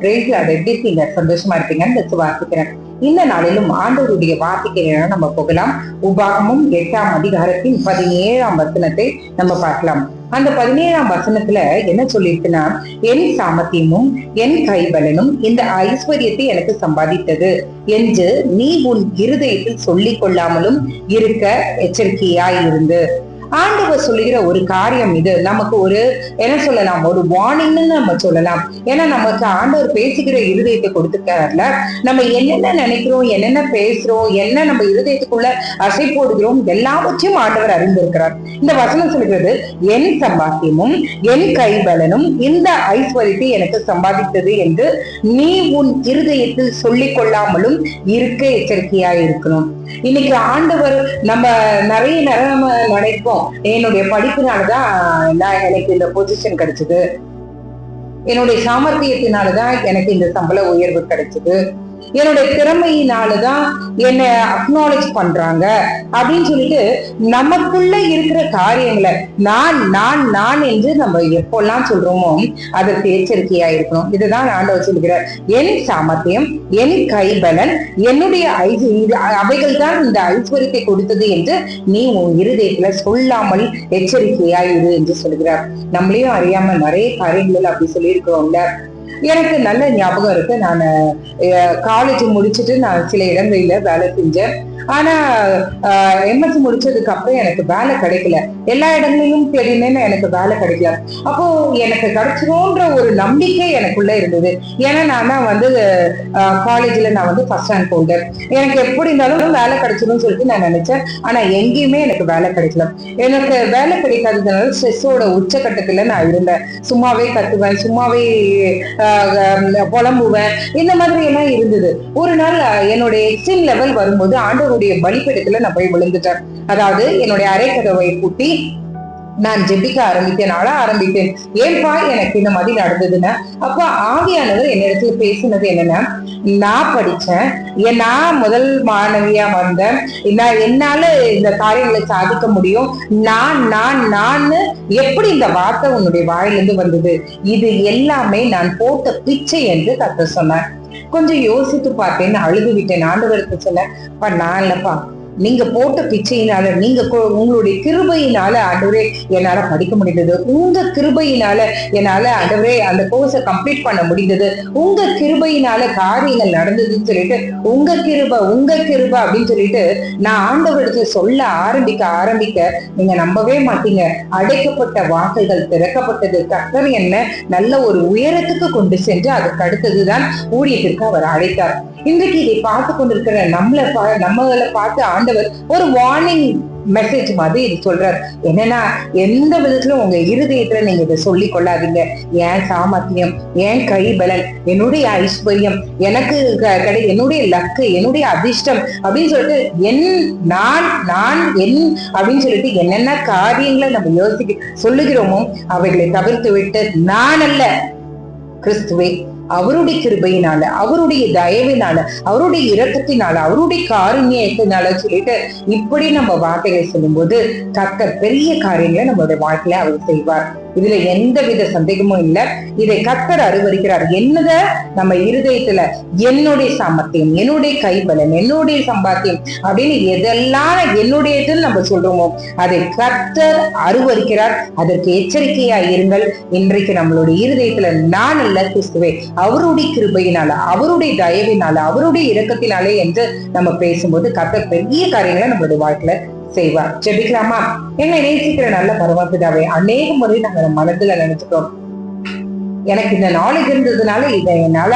Brace அதை எப்படி இருக்கீங்க சந்தோஷமா இருப்பீங்கன்னு விசுவாசிக்கிறேன் இந்த நாளிலும் ஆண்டவருடைய வார்த்தைக்கு நம்ம போகலாம். உபாகமும் எட்டாம் அதிகாரத்தின் பதினேழாம் வசனத்தை நம்ம பார்க்கலாம். அந்த பதினேழாம் வசனத்துல என்ன சொல்லியிருக்குன்னா என் சாமர்த்தியமும் என் கைபலனும் இந்த ஐஸ்வர்யத்தை எனக்கு சம்பாதித்தது. என்று நீ உன் இருதயத்தில் சொல்லிக் கொள்ளாமலும் இருக்க எச்சரிக்கையாய் இருந்து ஆண்டவர் சொல்லுகிற ஒரு காரியம் இது. நமக்கு ஒரு என்ன சொல்லலாம் ஒரு வார்னிங்னு நம்ம சொல்லலாம். ஏன்னா நமக்கு ஆண்டவர் பேசுகிற இருதயத்தை கொடுத்துருக்காருல நம்ம என்னென்ன நினைக்கிறோம் என்னென்ன பேசுறோம் என்ன நம்ம இருதயத்துக்குள்ள அசை போடுகிறோம் எல்லாவற்றையும் ஆண்டவர் அறிந்திருக்கிறார். இந்த வசனம் சொல்கிறது என் சம்பாத்தியமும் என் கைபலனும் இந்த ஐஸ்வர்யத்தை எனக்கு சம்பாதித்தது என்று நீ உன் இருதயத்தில் சொல்லிக் கொள்ளாமலும் இருக்க எச்சரிக்கையா இருக்கணும் இன்னைக்கு ஆண்டவர் நம்ம நிறைய நேரம் நம்ம நினைப்போம் என்னுடைய படிப்பினாலதான் நான் எனக்கு இந்த பொசிஷன் கிடைச்சது. என்னுடைய சாமர்த்தியத்தினாலதான் எனக்கு இந்த சம்பள உயர்வு கிடைச்சது. என்னுடைய திறமையினாலதான் என்னை அக்னாலேஜ் பண்றாங்க. அப்படின்னு சொல்லிட்டு நமக்குள்ள இருக்கிற காரியங்களை நான் நான் நான் என்று நம்ம எப்பெல்லாம் சொல்றோமோ அதற்கு எச்சரிக்கையா இருக்கணும். இதுதான் ஆண்டவர் சொல்கிறார் என் சாமர்த்தியம் என் கைபலன் என்னுடைய ஐ- அவைகள் தான் இந்த ஐஸ்வர்யத்தை கொடுத்தது என்று நீ உன் இருதயத்துல சொல்லாமல் எச்சரிக்கையா இரு என்று சொல்கிறார் நம்மளையும் அறியாம நிறைய காரியங்கள் அப்படி சொல்லியிருக்கிறோம்ல. எனக்கு நல்ல ஞாபகம் இருக்கு. நான் காலேஜ் முடிச்சுட்டு நான் சில இடங்களில வேலை செஞ்சேன். ஆனா எம்எஸ்சி முடிச்சதுக்கு அப்புறம் எனக்கு வேலை கிடைக்கல. எல்லா இடங்களிலும் தேடினேன்னு எனக்கு வேலை கிடைக்கல. அப்போ எனக்கு கிடைச்சிரும்ன்ற ஒரு நம்பிக்கை எனக்குள்ள இருந்தது. ஏன்னா நான் தான் வந்து காலேஜ்ல நான் வந்து ஃபர்ஸ்ட் ரேங்க் ஹோல்டர் எனக்கு எப்படி இருந்தாலும் வேலை கிடைச்சிடும் சொல்லிட்டு நான் நினைச்சேன். ஆனா எங்கேயுமே எனக்கு வேலை கிடைக்கல. எனக்கு வேலை கிடைக்காததுனால ஸ்ட்ரெஸ்ஸோட உச்சக்கட்டத்துல நான் இருந்தேன். சும்மாவே கத்துவேன் சும்மாவே ஆஹ் புலம்புவேன். இந்த மாதிரி எல்லாம் இருந்தது. ஒரு நாள் என்னுடைய எக்ஸ்ட்ரீம் லெவல் வரும்போது ஆண்டவருடைய பலிப்பீடத்துல நான் போய் விழுந்துட்டேன். அதாவது என்னுடைய அரைக்கதவை கூட்டி நான் ஜெபிக்க ஆரம்பித்தேன் அழ ஆரம்பித்தேன். ஏன்பா எனக்கு இந்த மாதிரி நடந்ததுன்னா? அப்ப ஆவியானவர் என்னிடத்துல பேசினது என்னன்னா நான் படிச்சேன் நான் முதல் மாணவியா வந்தேன். நான் என்னால இந்த காரியங்களை சாதிக்க முடியும்? நான் நான் நான் எப்படி இந்த வார்த்தை உன்னுடைய வாயிலிருந்து வந்தது? இது எல்லாமே நான் போட்ட பிச்சை என்று கத்த சொன்னேன் கொஞ்சம் யோசித்து பார்த்தேன் அழுது விட்டேன் ஆண்டவருக்கு சொல்ல "அப்பா, நான் இல்லப்பா. நீங்க போட்ட பிச்சையினால நீங்க உங்களுடைய கிருபையினால ஆண்டவரே என்னால படிக்க முடிந்தது. உங்க கிருபையினால என்னால ஆண்டவரே அந்த கோர்ஸை கம்ப்ளீட் பண்ண முடிந்தது. உங்க கிருபையினால காரியங்கள் நடந்ததுன்னு சொல்லிட்டு உங்க கிருபை உங்க கிருபை அப்படின்னு சொல்லிட்டு நான் ஆண்டவரிடத்துல சொல்ல ஆரம்பிக்க ஆரம்பிக்க நீங்க நம்பவே மாட்டீங்க. அடைக்கப்பட்ட வாக்குகள் திறக்கப்பட்டது கர்த்தர் என்ன நல்ல ஒரு உயரத்துக்கு கொண்டு சென்று அதுக்கு அடுத்ததுதான் ஊழியத்திற்கு அவர் அழைத்தார். இன்றைக்கு இதை பார்த்து கொண்டிருக்கிற நம்மள பா- பார்த்து ஆண்டவர் ஒரு வார்னிங் மெசேஜ் மாதிரி இது சொல்றார். என்னன்னா எந்த விதத்துல உங்க இருதயத்துல நீங்க இதை சொல்லி கொள்ளாதீங்க. ஏன் சாமர்த்தியம்? ஏன் கைபலன் என்னுடைய ஐஸ்வர்யம் எனக்கு க- கிடை என்னுடைய லக்கு என்னுடைய அதிர்ஷ்டம் அப்படின்னு சொல்லிட்டு என் நான் நான் என் அப்படின்னு சொல்லிட்டு என்னென்ன காரியங்களை நம்ம யோசிக்க சொல்லுகிறோமோ அவைகளை தவிர்த்து விட்டு நான் அல்ல கிறிஸ்துவே. அவருடைய கிருபையினால அவருடைய தயவினால அவருடைய இரக்கத்தினால அவருடைய காருண்யத்தினால சொல்லிட்டு இப்படி நம்ம வார்த்தைகளை சொல்லும்போது கர்த்தர் பெரிய காரியங்களை நம்மளுடைய வாழ்க்கையில அவர் செய்வார். இதுல எந்த வித சந்தேகமும் இல்லை. இதை கத்தர் அருவருக்கிறார் என்னத? நம்ம இருதயத்துல என்னுடைய சாமர்த்தியம் என்னுடைய கைபலன் என்னுடைய சம்பாத்தியம் அப்படின்னு எதெல்லாம் என்னுடையதுன்னு நம்ம சொல்றோமோ அதை கத்தர் அருவருக்கிறார் அதற்கு எச்சரிக்கையா இருங்கள். இன்றைக்கு நம்மளுடைய இருதயத்துல நான் அல்ல கிறிஸ்துவே. அவருடைய கிருபையினால அவருடைய தயவினால அவருடைய இரக்கத்தினாலே என்று நம்ம பேசும்போது கத்தர் பெரிய காரியங்களை நம்மளுடைய வாழ்க்கையில செய்வார். ஜெபிக்கலாமா? என்னை நேசிக்கிற நல்ல பரமபிதாவே அநேக முறை நாங்க மனத்துல மனதுல எனக்கு இந்த நாலேஜ் இருந்ததுனால இதை என்னால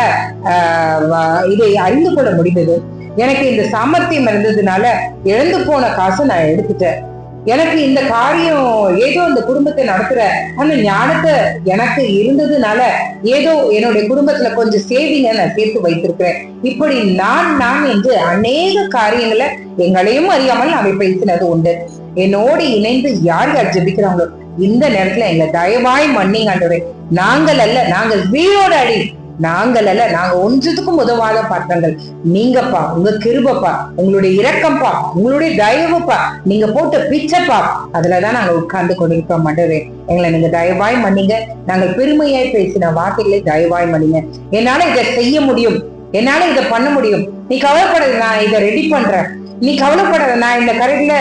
இதை அறிந்து கொள்ள முடிந்தது. எனக்கு இந்த சாமர்த்தியம் இருந்ததுனால இழந்து போன காசை நான் எடுத்துட்டேன். எனக்கு இந்த காரியம் ஏதோ அந்த குடும்பத்தை நடத்துற அந்த ஞானத்தை எனக்கு இருந்ததுனால ஏதோ என்னுடைய குடும்பத்துல கொஞ்சம் சேவிங்க நான் சேர்த்து வைத்திருக்கிறேன். இப்படி நான் நான் என்று அநேக காரியங்களை எங்களையும் அறியாமல் அவை பேசினது உண்டு. என்னோடு இணைந்து யார் யார் ஜெபிக்கிறாங்களோ இந்த நேரத்துல எங்களை தயவாய் மன்னிங்க ஆண்டவரே. நாங்கள் அல்ல நாங்கள் வீரோட அடி நாங்கள் அல்ல நாங்க ஒன்றுத்துக்கும் உதவாத பாத்திரங்கள். நீங்கப்பா உங்க கிருபப்பா உங்களுடைய இரக்கம்ப்பா உங்களுடைய தயவுப்பா நீங்க போட்ட பிச்சைப்பா. அதுலதான் நாங்க உட்கார்ந்து கொண்டிருக்கோம் மண்டவே எங்களை நீங்க தயவாய் மன்னிங்க. நாங்கள் பெருமையாய் பேசின வார்த்தைகளை தயவாய் மன்னிங்க. என்னால இதை செய்ய முடியும். என்னால இதை பண்ண முடியும். நீ கவலைப்படாத நான் இதை ரெடி பண்றேன். நீ கவலைப்படாத நான் இந்த கரையில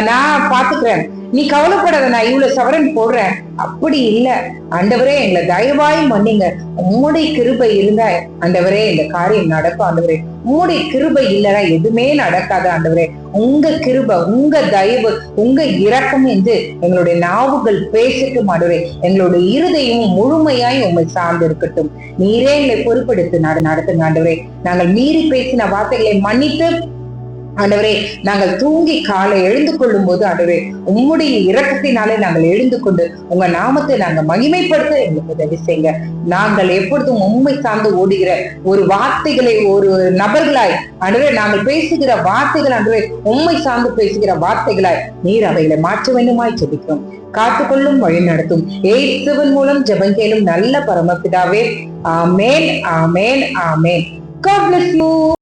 நான் பாத்துக்கிறேன் நீ கவலைப்படாத நான் இவ்வளவு சவரன் போடுறேன். அப்படி இல்ல. ஆண்டவரே எங்களை தயவாய் மன்னிங்க. உம்முடைய கிருபை இருந்தா ஆண்டவரே இந்த காரியம் நடக்கும் ஆண்டவரே. உம்முடைய கிருபை இல்லைன்னா எதுவுமே நடக்காது ஆண்டவரே. உங்க கிருபை உங்க தயவு உங்க இரக்கம் என்று எங்களுடைய நாவுகள் பேசட்டும் ஆண்டவரே. எங்களுடைய இருதயமும் முழுமையாய் உண்மை சார்ந்து இருக்கட்டும். நீரே எங்களை பொறுப்படுத்து நட நடத்துங்க ஆண்டவரே. நாங்கள் மீறி பேசின வார்த்தைகளை மன்னித்து ஆண்டவரே நாங்கள் தூங்கி காலை எழுந்து கொள்ளும் போது ஆண்டவரே உம்முடைய இரக்கத்தினாலே நாங்கள் எழுந்து கொண்டு உங்க நாமத்தை நாங்கள் மகிமைப்படுத்த எங்களுக்கு உதவி செய்யுங்க. நாங்கள் எப்பொழுதும் உண்மை சார்ந்து ஓடுகிற ஒரு வார்த்தைகளை ஒரு நபர்களாய் ஆண்டவரே நாங்கள் பேசுகிற வார்த்தைகள் ஆண்டவரே உண்மை சார்ந்து பேசுகிற வார்த்தைகளாய் நீர் அவைகளை மாற்ற வேண்டுமாய் ஜெபிக்கிறோம். காத்துக்கொள்ளும் வழி நடத்தும். ஏசுவன் மூலம் ஜபங்கேலும் நல்ல பரமபிதாவே. ஆமேன் ஆமேன் ஆமேன். God bless you.